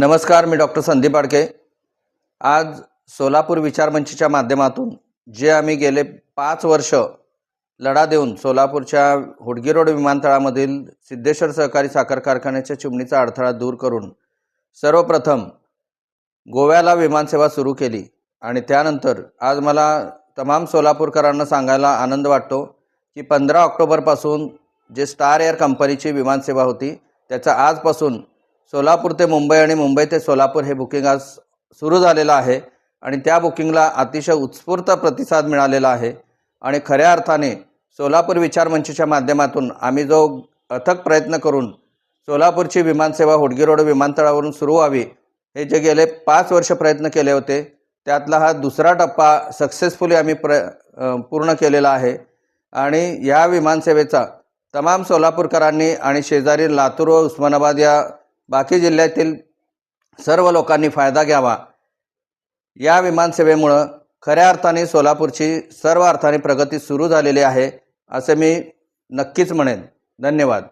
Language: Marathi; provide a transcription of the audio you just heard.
नमस्कार मी डॉक्टर संदीप आडके. आज सोलापूर विचारमंचीच्या माध्यमातून जे आम्ही गेले पाच वर्ष लढा देऊन सोलापूरच्या हुडगी रोड विमानतळामधील सिद्धेश्वर सहकारी साखर कारखान्याच्या चिमणीचा अडथळा दूर करून सर्वप्रथम गोव्याला विमानसेवा सुरू केली आणि त्यानंतर आज मला तमाम सोलापूरकरांना सांगायला आनंद वाटतो की पंधरा ऑक्टोबरपासून जे स्टार एअर कंपनीची विमानसेवा होती त्याचा आजपासून सोलापूर ते मुंबई आणि मुंबई ते सोलापूर हे बुकिंग आज सुरू झालेलं आहे. आणि त्या बुकिंगला अतिशय उत्स्फूर्त प्रतिसाद मिळालेला आहे. आणि खऱ्या अर्थाने सोलापूर विचारमंचच्या माध्यमातून आम्ही जो अथक प्रयत्न करून सोलापूरची विमानसेवा हुडगी रोड विमानतळावरून सुरू व्हावी हे जे गेले पाच वर्ष प्रयत्न केले होते त्यातला हा दुसरा टप्पा सक्सेसफुली आम्ही प्र पूर्ण केलेला आहे. आणि या विमानसेवेचा तमाम सोलापूरकरांनी आणि शेजारी लातूर व उस्मानाबाद या बाकी जिल्ह्यातील सर्व लोकांनी फायदा घ्यावा. या विमानसेवेमुळं खऱ्या अर्थाने सोलापूरची सर्व अर्थाने प्रगती सुरू झालेली आहे असे मी नक्कीच म्हणेन. धन्यवाद.